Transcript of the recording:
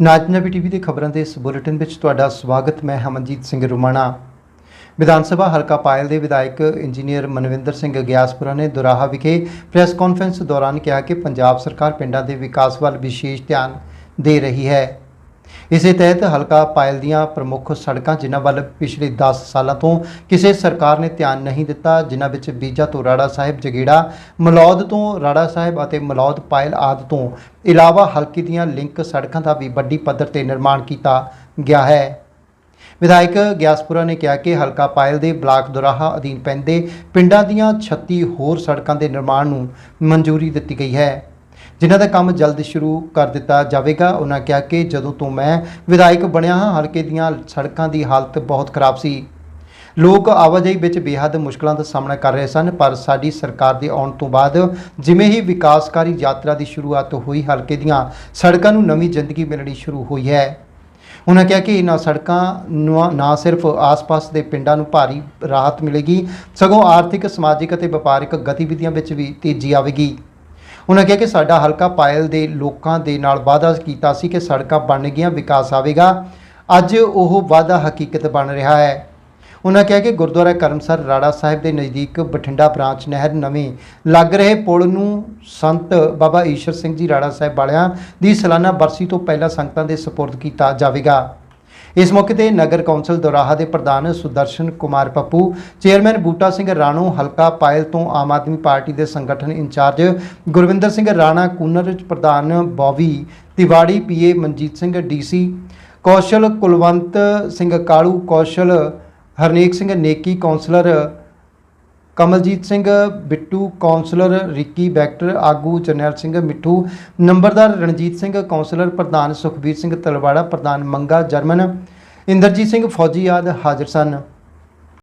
ਨਾਜਨਬੀ TV ਦੇ ਖਬਰਾਂ ਦੇ ਇਸ ਬੁਲੇਟਿਨ ਵਿੱਚ ਤੁਹਾਡਾ ਸਵਾਗਤ। ਮੈਂ ਹਮਨਜੀਤ ਸਿੰਘ ਰੁਮਾਣਾ। ਵਿਧਾਨ ਸਭਾ ਹਲਕਾ ਪਾਇਲ ਦੇ ਵਿਧਾਇਕ ਇੰਜੀਨੀਅਰ ਮਨਵਿੰਦਰ ਸਿੰਘ ਗਿਆਸਪੁਰਾ ਨੇ ਦੁਰਾਹਾ ਵਿਖੇ ਪ੍ਰੈਸ ਕਾਨਫਰੰਸ ਦੌਰਾਨ ਕਿਹਾ ਕਿ ਪੰਜਾਬ ਸਰਕਾਰ ਪਿੰਡਾਂ ਦੇ ਵਿਕਾਸ ਵੱਲ ਵਿਸ਼ੇਸ਼ ਧਿਆਨ ਦੇ ਰਹੀ ਹੈ। ਇਸੇ ਤਹਿਤ ਹਲਕਾ ਪਾਇਲ ਦੀਆਂ ਪ੍ਰਮੁੱਖ ਸੜਕਾਂ, ਜਿਨ੍ਹਾਂ ਵੱਲ ਪਿਛਲੇ 10 ਸਾਲਾਂ ਤੋਂ ਕਿਸੇ ਸਰਕਾਰ ਨੇ ਧਿਆਨ ਨਹੀਂ ਦਿੱਤਾ, ਜਿਨ੍ਹਾਂ ਵਿੱਚ ਬੀਜਾ ਤੋਂ ਰਾੜਾ ਸਾਹਿਬ, ਜਗੀੜਾ, ਮਲੌਦ ਤੋਂ ਰਾੜਾ ਸਾਹਿਬ ਅਤੇ ਮਲੌਦ ਪਾਇਲ ਆਦਿ ਤੋਂ ਇਲਾਵਾ ਹਲਕੇ ਦੀਆਂ ਲਿੰਕ ਸੜਕਾਂ ਦਾ ਵੀ ਵੱਡੀ ਪੱਧਰ ਤੇ ਨਿਰਮਾਣ ਕੀਤਾ ਗਿਆ ਹੈ। ਵਿਧਾਇਕ ਗਿਆਸਪੁਰਾ ਨੇ ਕਿਹਾ ਕਿ ਹਲਕਾ ਪਾਇਲ ਦੇ ਬਲਾਕ ਦੁਰਾਹਾ ਅਧੀਨ ਪੈਂਦੇ ਪਿੰਡਾਂ ਦੀਆਂ 36 ਹੋਰ ਸੜਕਾਂ ਦੇ ਨਿਰਮਾਣ ਨੂੰ ਮਨਜ਼ੂਰੀ ਦਿੱਤੀ ਗਈ ਹੈ। ਜਿਨ੍ਹਾਂ ਦਾ ਕੰਮ ਜਲਦ ਸ਼ੁਰੂ ਕਰ ਦਿੱਤਾ ਜਾਵੇਗਾ, ਉਹਨਾਂ ਕਿਹਾ ਕਿ ਜਦੋਂ ਤੋਂ ਮੈਂ ਵਿਧਾਇਕ ਬਣਿਆ ਹਾਂ, ਹਲਕੇ ਦੀਆਂ ਸੜਕਾਂ ਦੀ ਹਾਲਤ ਬਹੁਤ ਖਰਾਬ ਸੀ। ਲੋਕ ਆਵਾਜਾਈ ਵਿੱਚ ਬੇਹੱਦ ਮੁਸ਼ਕਲਾਂ ਦਾ ਸਾਹਮਣਾ ਕਰ ਰਹੇ ਸਨ, ਪਰ ਸਾਡੀ ਸਰਕਾਰ ਦੇ ਆਉਣ ਤੋਂ ਬਾਅਦ ਜਿਵੇਂ ਹੀ ਵਿਕਾਸਕਾਰੀ ਯਾਤਰਾ ਦੀ ਸ਼ੁਰੂਆਤ ਹੋਈ, ਹਲਕੇ ਦੀਆਂ ਸੜਕਾਂ ਨੂੰ ਨਵੀਂ ਜ਼ਿੰਦਗੀ ਮਿਲਣੀ ਸ਼ੁਰੂ ਹੋਈ ਹੈ। ਉਹਨਾਂ ਕਿਹਾ ਕਿ ਇਹਨਾਂ ਸੜਕਾਂ ਨੂੰ ਨਾ ਸਿਰਫ ਆਸ-ਪਾਸ ਦੇ ਪਿੰਡਾਂ ਨੂੰ ਭਾਰੀ ਰਾਹਤ ਮਿਲੇਗੀ, ਸਗੋਂ ਆਰਥਿਕ, ਸਮਾਜਿਕ ਅਤੇ ਵਪਾਰਿਕ ਗਤੀਵਿਧੀਆਂ ਵਿੱਚ ਵੀ ਤੇਜ਼ੀ ਆਵੇਗੀ। ਉਹਨਾਂ ਕਿਹਾ ਕਿ ਸਾਡਾ ਹਲਕਾ ਪਾਇਲ ਦੇ ਲੋਕਾਂ ਦੇ ਨਾਲ ਵਾਅਦਾ ਕੀਤਾ ਸੀ ਕਿ ਸੜਕਾਂ ਬਣਨਗੀਆਂ ਵਿਕਾਸ ਆਵੇਗਾ। ਅੱਜ ਉਹ ਵਾਅਦਾ ਹਕੀਕਤ ਬਣ ਰਿਹਾ ਹੈ। ਉਹਨਾਂ ਕਿਹਾ ਕਿ ਗੁਰਦੁਆਰਾ ਕਰਮਸਰ ਰਾੜਾ ਸਾਹਿਬ ਦੇ ਨਜ਼ਦੀਕ ਬਠਿੰਡਾ ਬ੍ਰਾਂਚ ਨਹਿਰ ਨਵੇਂ ਲੱਗ ਰਹੇ ਪੁਲ ਨੂੰ ਸੰਤ ਬਾਬਾ ਈਸ਼ਰ ਸਿੰਘ ਜੀ ਰਾੜਾ ਸਾਹਿਬ ਵਾਲਿਆਂ ਦੀ ਸਾਲਾਨਾ ਬਰਸੀ ਤੋਂ ਪਹਿਲਾਂ ਸੰਗਤਾਂ ਦੇ ਸਪੁਰਦ ਕੀਤਾ ਜਾਵੇਗਾ। ਇਸ ਮੌਕੇ ਤੇ ਨਗਰ ਕੌਂਸਲ ਦੁਰਾਹਾ ਦੇ ਪ੍ਰਧਾਨ ਸੁਦਰਸ਼ਨ ਕੁਮਾਰ ਪੱਪੂ, ਚੇਅਰਮੈਨ ਬੂਟਾ ਸਿੰਘ ਰਾਣੋ, ਹਲਕਾ ਪਾਇਲ ਤੋਂ ਆਮ ਆਦਮੀ ਪਾਰਟੀ ਦੇ ਸੰਗਠਨ ਇੰਚਾਰਜ ਗੁਰਵਿੰਦਰ ਸਿੰਘ ਰਾਣਾ, ਕੂਨਰ ਪ੍ਰਧਾਨ ਬੌਵੀ ਤਿਵਾੜੀ, ਪੀਏ ਮਨਜੀਤ ਸਿੰਘ ਡੀਸੀ, ਕੌਸ਼ਲ ਕੁਲਵੰਤ ਸਿੰਘ ਕਾਲੂ, ਕੌਸ਼ਲ ਹਰਨੇਕ ਸਿੰਘ ਨੇਕੀ, ਕੌਂਸਲਰ ਕਮਲਜੀਤ ਸਿੰਘ, ਬਿੱਟੂ, ਕੌਂਸਲਰ ਰਿੱਕੀ ਬੈਕਟਰ, ਆਗੂ ਜਰਨੈਲ ਸਿੰਘ, ਮਿੱਠੂ, ਨੰਬਰਦਾਰ ਰਣਜੀਤ ਸਿੰਘ, ਕੌਂਸਲਰ ਪ੍ਰਧਾਨ ਸੁਖਬੀਰ ਸਿੰਘ ਤਲਵਾੜਾ, ਪ੍ਰਧਾਨ ਮੰਗਾ ਜਰਮਨ, ਇੰਦਰਜੀਤ ਸਿੰਘ ਫੌਜੀ ਆਦਿ ਹਾਜ਼ਰ ਸਨ।